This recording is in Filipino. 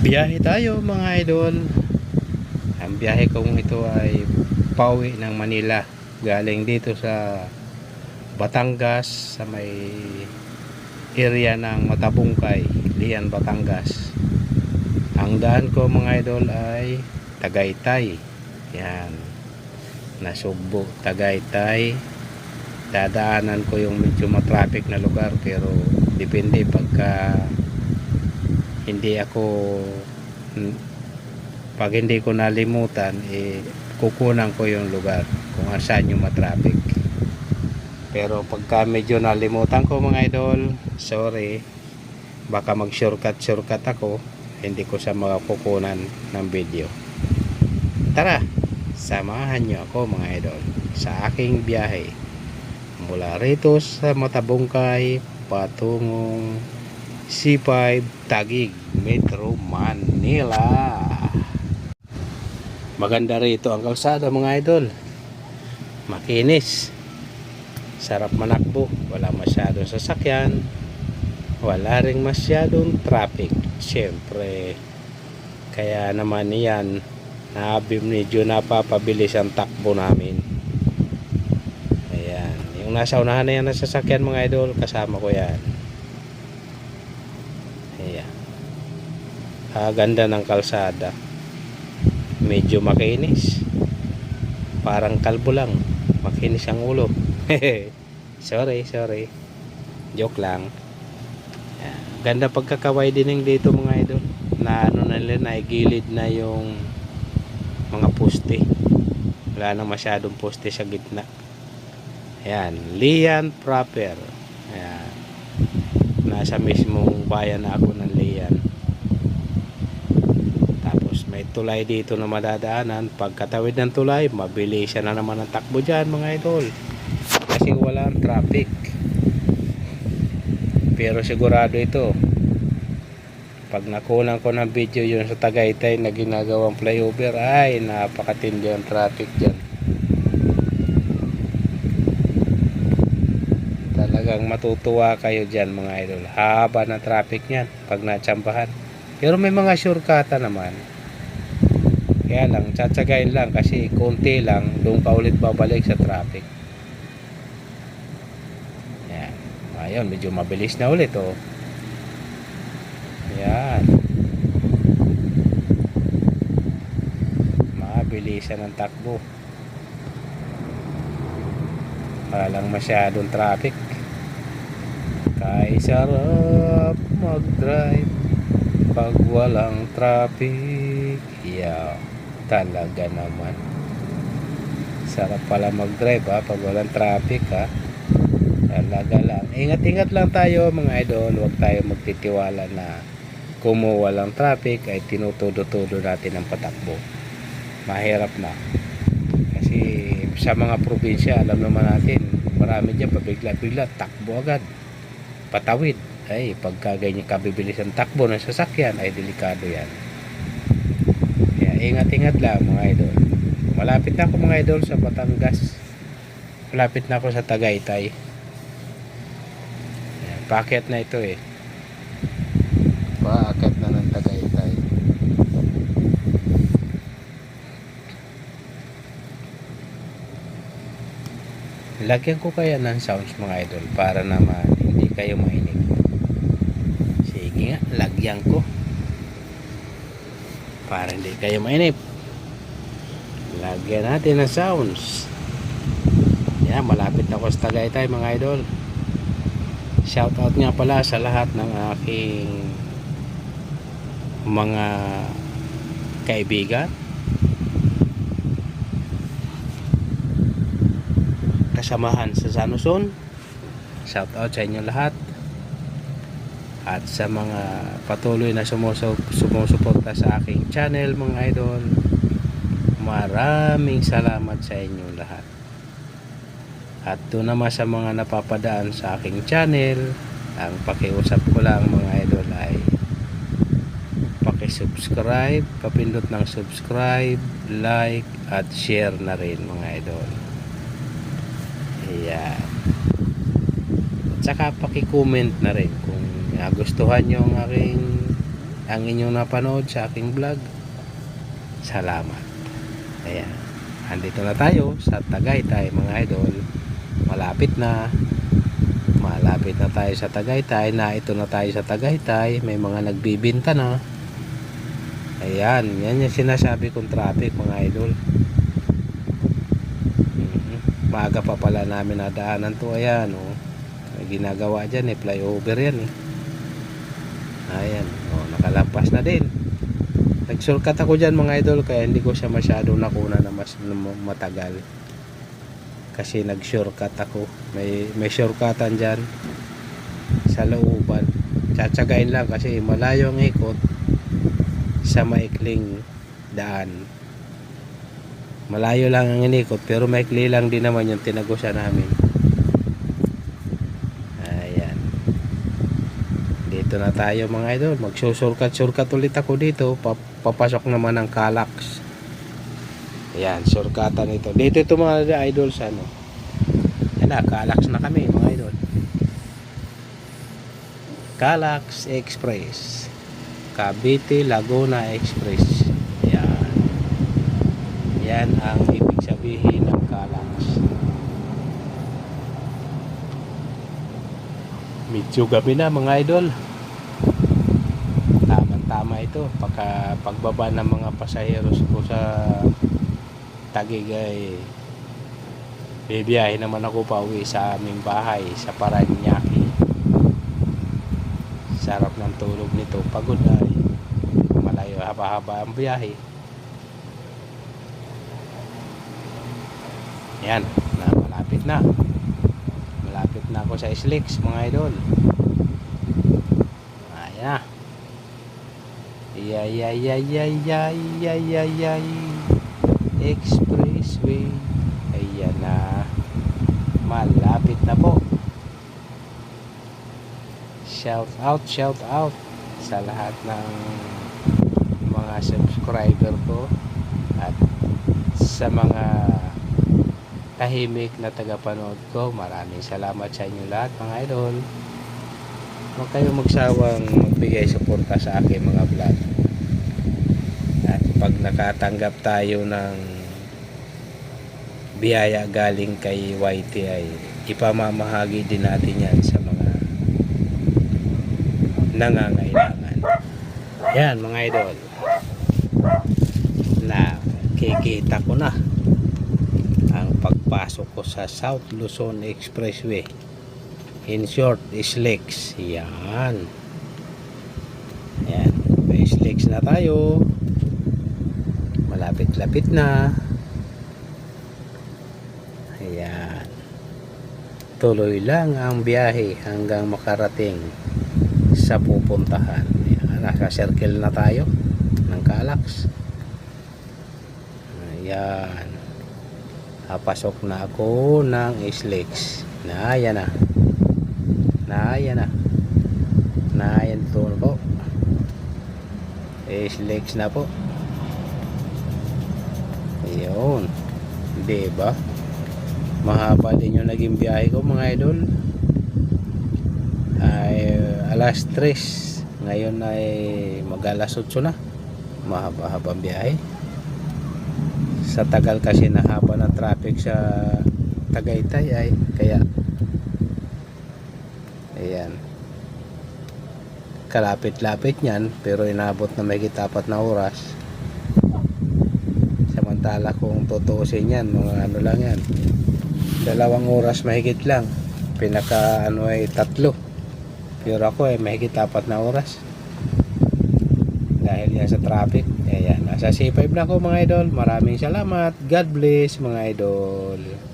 Biyahe tayo mga idol. Ang biyahe kong ito ay pauwi ng Manila. Galing dito sa Batangas sa may area ng Matabungkay, Lian, Batangas. Ang daan ko mga idol ay Tagaytay. Yan. Nasugbo, Tagaytay. Dadaanan ko yung medyo matraffic na lugar pero depende pagka hindi ako n- pag hindi ko nalimutan eh kukunan ko yung lugar kung saan yung matraffic. Pero pagka medyo nalimutan ko mga idol sorry baka mag shortcut shortcut ako hindi ko sa mga kukunan ng video. Tara samahan nyo ako mga idol sa aking biyahe. Mula rito sa Matabungkay patungong C5 Tagig, Metro Manila. Maganda rito ang kalsada mga idol. Makinis. Sarap manakbo. Wala masyadong sasakyan. Wala ring masyadong traffic. Siyempre, kaya naman yan, nabi medyo napapabilis ang takbo namin. Ayan. Yung nasa unahan na yan na sasakyan mga idol, kasama ko yan. Ayan. Ah, ganda ng kalsada. Medyo makinis. Parang kalbo lang. Makinis ang ulo. sorry, sorry. Joke lang. Ayan. Ganda pagkakaway din dito mga idol. Na ano na nila, naigilid na yung mga poste. Wala na masyadong poste sa gitna. Ayan. Lian proper. Nasa mismong bayan na ako ng Lian tapos may tulay dito na madadaanan. Pagkatawid ng tulay mabilisan na naman ang takbo dyan mga idol. Kasi walang traffic. Pero sigurado ito pag nakunan ko ng video yun sa Tagaytay na ginagawang flyover ay napakatindi ang traffic dyan talagang matutuwa kayo dyan mga idol. Haba ng traffic nyan pag natsambahan. Pero may mga shortcuta naman. Kaya lang tsatsagayin lang kasi konti lang doon ka ulit babalik sa traffic. Yan ayun medyo mabilis na ulit oh. Yan mabilisan ang takbo. Walang masyadong traffic kay sarap mag-drive pag walang traffic. Yeah, talaga naman. Sarap pala mag-drive ha pag walang traffic ha. Talaga lang. Ingat-ingat lang tayo mga idol. Huwag tayo magtitiwala na kung walang traffic ay tinutudo-tudo natin ang patakbo. Mahirap na. Kasi sa mga probinsya alam naman natin marami dyan pabigla-bigla takbo agad patawid ay pagka ganyan kabibilis ang takbo ng sasakyan ay delikado yan. Kaya ingat-ingat lang mga idol. Malapit na ako mga idol sa Batangas. Malapit na ako sa Tagaytay. Ayan, paakyat na ito eh. Paakyat na ng Tagaytay. Lagyan ko kaya ng sounds mga idol para naman kayo mainig sige nga lagyan ko. Para hindi kayo mainip. Lagyan natin ng sounds. Yan malapit na ako sa Tagaytay mga idol. Shout out nga pala sa lahat ng aking mga kaibigan. Kasamahan sa Sanuson shout out sa inyo lahat. At sa mga patuloy na sumuso, sumusuporta sa aking channel mga idol maraming salamat sa inyo lahat. At doon naman sa mga napapadaan sa aking channel ang pakiusap ko lang mga idol ay pakisubscribe papindot ng subscribe like at share na rin mga idol. Ayan. At saka paki-comment na rin kung nagustuhan nyo ang aking ang inyong napanood sa aking vlog. Salamat. Ayan. Andito na tayo sa Tagaytay mga idol. Malapit na. Malapit na tayo sa Tagaytay. Na ito na tayo sa Tagaytay. May mga nagbibinta na. Ayan. Yan yung sinasabi kong traffic mga idol. Mhm. Maaga pa pala namin nadaanan to. Ayan. Oh. Ginagawa dyan eh. Flyover yan eh. Ayan. Oh, nakalampas na din. Nag-shortcut ako dyan mga idol kaya hindi ko siya masyado nakuna na mas matagal. Kasi nag-shortcut ako. May, may shortcutan dyan sa looban. Tsatsagain lang kasi malayo ang ikot sa maikling daan. Malayo lang ang inikot pero maikli lang din naman yung tinagusya namin. Ayan. Dito na tayo mga idol. Magsusurkat-surkat ulit ako dito. Pa- Papasok naman ng Calax. Ayan, surkatan ito. Dito ito mga idol sa ano. Yan na, Calax na kami mga idol. Calax Express. Cavite Laguna Express. Yan. Yan ang ibig sabihin ng Calax. Medyo gabi na mga idol. Tama-tama ito. Pagka pagbaba ng mga pasaheros ko sa Tagig ay bibiyahe naman ako pa uwi sa aming bahay sa Paranaque. Sarap ng tulog nito. Pagod ay malayo haba-haba ang biyahe. Yan, na malapit na. Malapit na ako sa Islix, mga idol. Ayan na. Yay, yay, yay, yay, yay, yay, yay, yay. Expressway. Ayan na. Malapit na po. Shout out, shout out sa lahat ng mga subscriber ko at sa mga tahimik na tagapanood ko. Maraming salamat sa inyo lahat mga idol. Huwag kayong magsawang magbigay suporta sa aking mga vlog. At pag nakatanggap tayo ng biyaya galing kay YT ay ipamamahagi din natin yan sa mga nangangailangan. Yan mga idol. Na kikita ko na ang pagpasok ko sa South Luzon Expressway. In short, SLEX. Yan. Yan. May SLEX na tayo. Malapit-lapit na. Ayan. Tuloy lang ang biyahe hanggang makarating sa pupuntahan. Ayan. Nasa circle na tayo ng Calax. Ayan. Papasok na ako ng SLEX. Na, yan na. Na, yan na. Na, yan to po. SLEX na po. Ayun. Diba? Mahaba din yung naging biyahe ko mga idol. Ay alas 3. Ngayon ay mag alas 8 na. Mahaba-habang biyahe. Sa tagal kasi na haba ng traffic sa Tagaytay ay kaya ayan kalapit-lapit niyan pero inabot na may kitapat na oras samantala kung tutuusin yan mga ano lang yan. Dalawang oras mahigit lang. Pinaka ano ay tatlo. Pero ako ay mahigit apat na oras. Dahil yan sa traffic. Ayan nasa C5 na ako mga idol. Maraming salamat. God bless mga idol